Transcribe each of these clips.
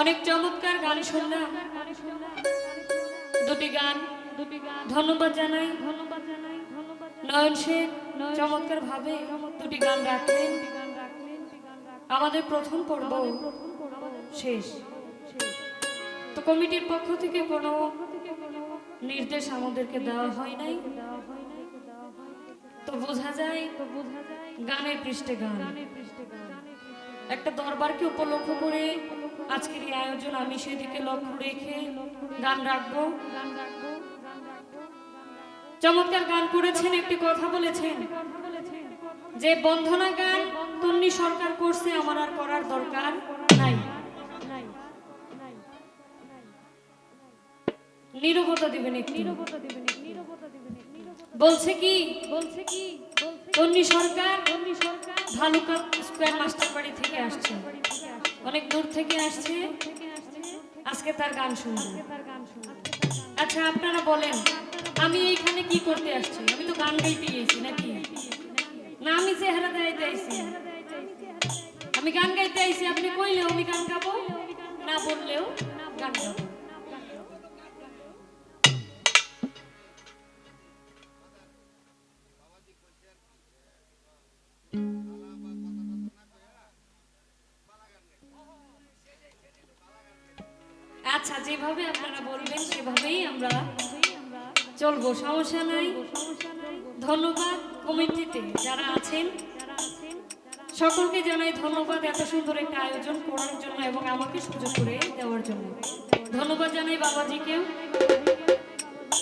অনেক চমৎকার গান শুনলাম। দুটি গান দুটি গান ধন্যবাদ জানাই। ধন্যবাদ জানাই ধন্যবাদ নয়ন শেখ চমৎকার ভাবে দুটি গান রাখলেন। আমাদের প্রথম পর্ব শেষ। তো কমিটির পক্ষ থেকে কোনো নির্দেশ আমাদেরকে দেওয়া হয় নাই। তো বোঝা যায় গানের পৃষ্ঠে গান। একটা দরবারকে উপলক্ষ করে আজকের এই আয়োজন আমি সেদিকে লক্ষ্য রেখে গান রাখব। চমৎকার গান করেছেন একটি কথা বলেছেন যে বন্ধনা গান তন্নি সরকার করছে আমার আর করার দরকার নাই। নীরবতা দিবেন একটু। বলছে কি? বলছে কি? তন্নি সরকার ভালুকা স্কোয়ার মাস্টার বাড়ি থেকে আসছে। অনেক দূর থেকে আসছে। আজকে তার গান শুনব। আচ্ছা আপনারা বলেন, আমি এইখানে কি করতে আসছি? আমি তো গান গাইতে গেছি নাকি? না, আমি চেহারা দেখাইতে আইছি। আমি গান গাইতে আইছি, আপনি কইলেও আমি গান গাবো? না বললেও গান গাবো। আচ্ছা যেভাবে আপনারা বলবেন, সেভাবেই আমরা চলবো, সমস্যা নাই। ধন্যবাদ কমিটিতে যারা আছেন। সকলকে জানাই ধন্যবাদ এত সুন্দর একটা আয়োজন করার জন্য এবং আমাকে সুযোগ করে দেওয়ার জন্য। ধন্যবাদ জানাই বাবাজিকেও।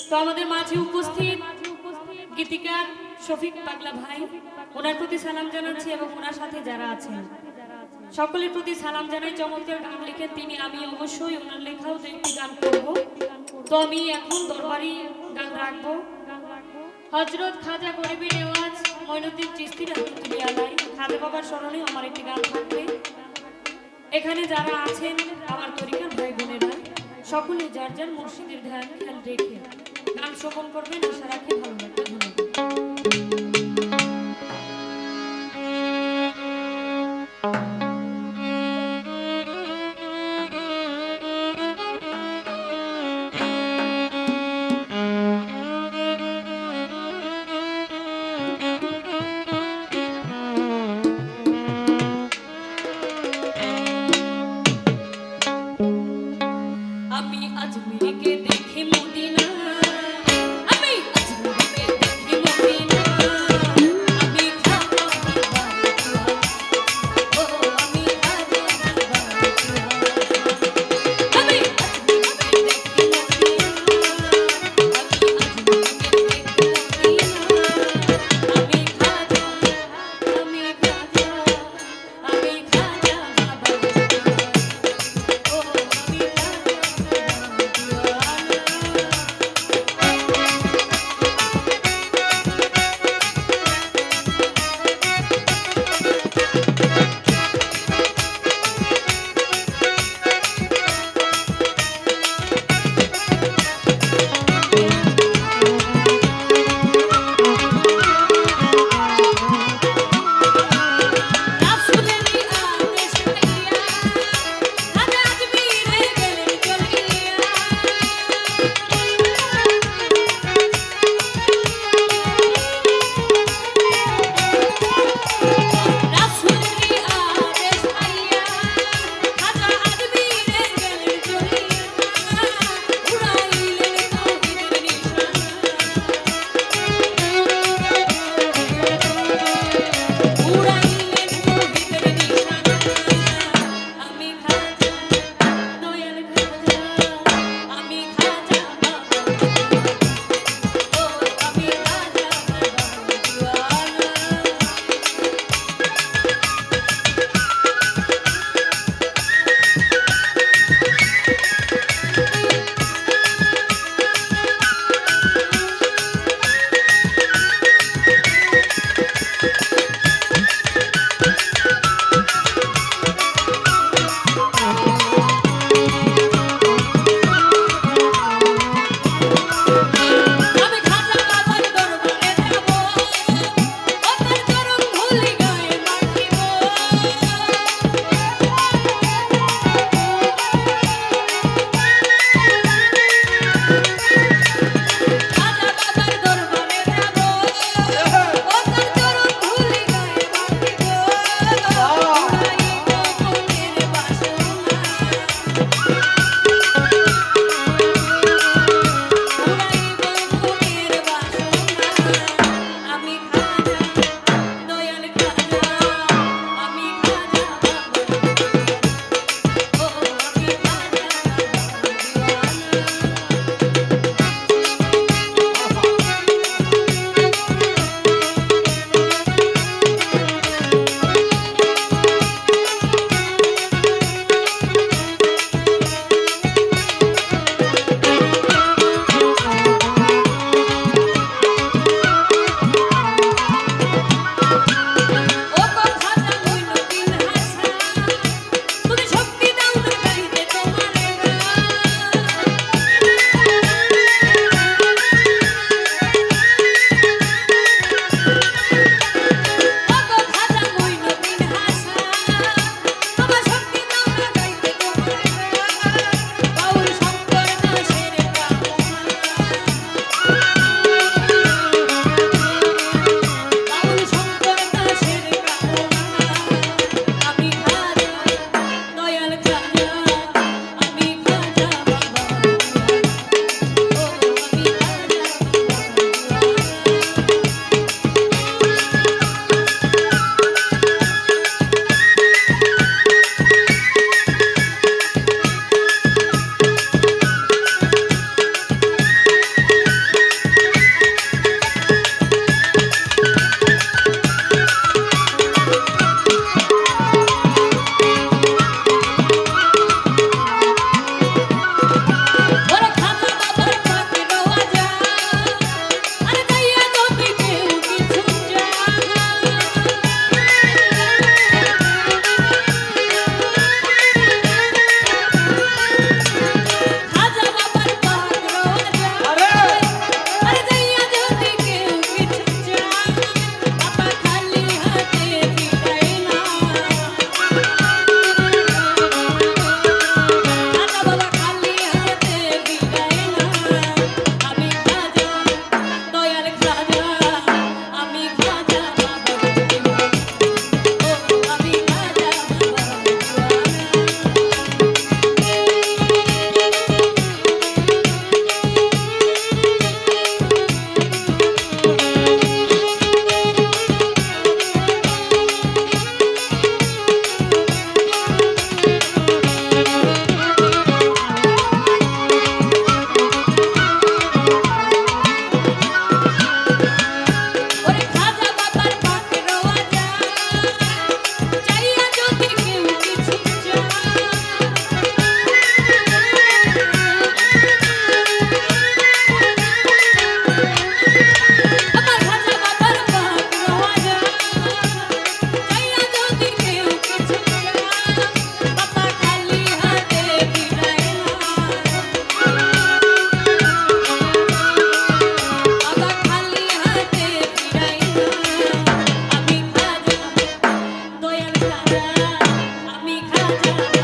তো আমাদের মাঝে উপস্থিত গীতিকার শফিক পাগলা ভাই, ওনার প্রতি সালাম জানাচ্ছি এবং ওনার সাথে যারা আছেন। সকলের প্রতি সালাম জানাই, চমৎকার গান লিখেন তিনি। আমি অবশ্যই ওনার লেখাও একটি গান করব। তো আমি এখন দরবারি গান রাখব। হজরত খাজা গরিবী নেওয়াজ মইনুদ্দিন চিস্তি রহমতুল্লাহ আলাই খাজা বাবার স্মরণে আমার একটি গান থাকবে। এখানে যারা আছেন, আমার তরিকার ভাই বোনেরা, সকলে যার যার মসজিদের ধ্যান খেয়াল রেখে গান শ্রবণ করবেন, আশা রাখি ভালো লাগবে। ধন্যবাদ มีค่าจะ